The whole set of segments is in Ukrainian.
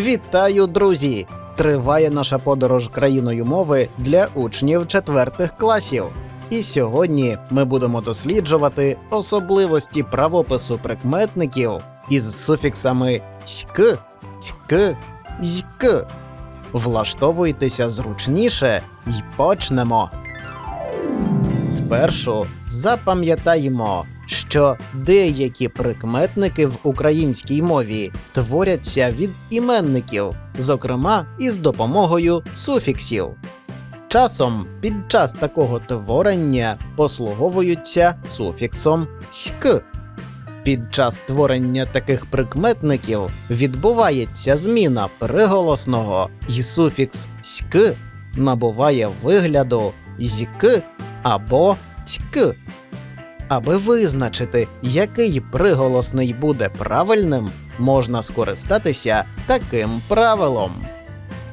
Вітаю, друзі! Триває наша подорож країною мови для учнів четвертих класів. І сьогодні ми будемо досліджувати особливості правопису прикметників із суфіксами ськ, цьк, зьк. Влаштовуйтеся зручніше і почнемо. Спершу запам'ятаємо, що деякі прикметники в українській мові творяться від іменників, зокрема із допомогою суфіксів. Часом під час такого творення послуговуються суфіксом ськ. Під час творення таких прикметників відбувається зміна приголосного, і суфікс ськ набуває вигляду зьк або цьк. Аби визначити, який приголосний буде правильним, можна скористатися таким правилом.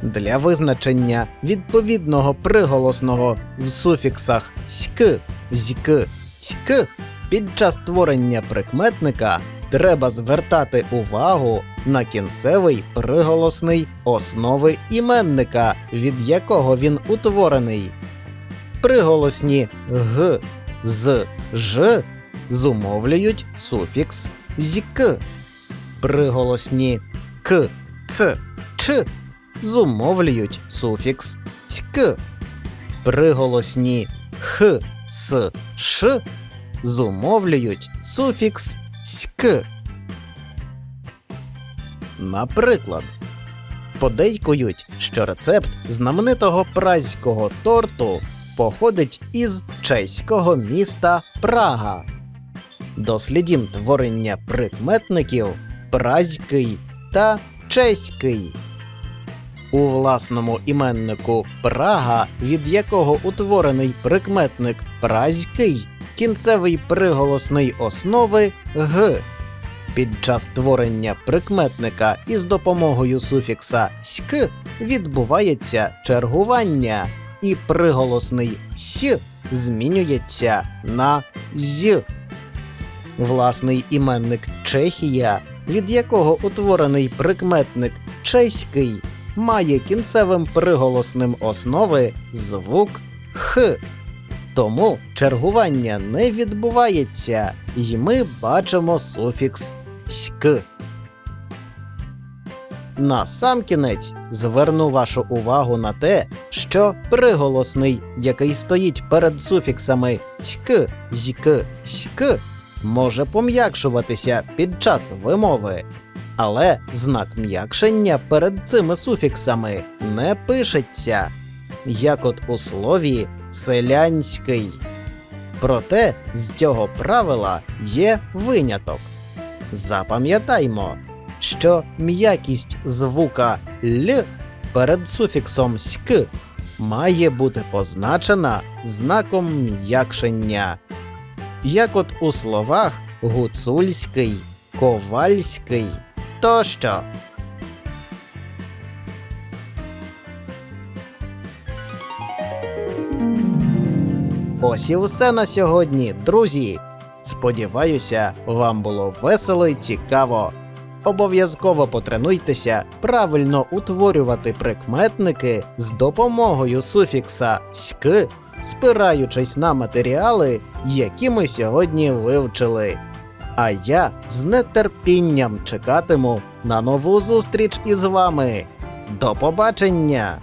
Для визначення відповідного приголосного в суфіксах ськ, зьк, цьк під час творення прикметника треба звертати увагу на кінцевий приголосний основи іменника, від якого він утворений. Приголосні г, з, ж зумовлюють суфікс зік. Приголосні к, ц, ч зумовлюють суфікс цьк. Приголосні х, с, ш зумовлюють суфікс ськ. Наприклад, подейкують, що рецепт знаменитого празького торту походить із чеського міста Прага. Дослідім творення прикметників празький та чеський. У власному іменнику Прага, від якого утворений прикметник празький, кінцевий приголосний основи г. Під час творення прикметника із допомогою суфікса ськ відбувається чергування, і приголосний с змінюється на з. Власний іменник Чехія, від якого утворений прикметник чеський, має кінцевим приголосним основи звук х. Тому чергування не відбувається, і ми бачимо суфікс ськ. Насамкінець зверну вашу увагу на те, що приголосний, який стоїть перед суфіксами тьк, зьк, ськ, може пом'якшуватися під час вимови. Але знак м'якшення перед цими суфіксами не пишеться, як от у слові селянський. Проте з цього правила є виняток. Запам'ятаймо, що м'якість звука л перед суфіксом ськ має бути позначена знаком м'якшення. Як от у словах гуцульський, ковальський тощо. Ось і все на сьогодні, друзі. Сподіваюся, вам було весело і цікаво. Обов'язково потренуйтеся правильно утворювати прикметники з допомогою суфікса ськ, спираючись на матеріали, які ми сьогодні вивчили. А я з нетерпінням чекатиму на нову зустріч із вами. До побачення!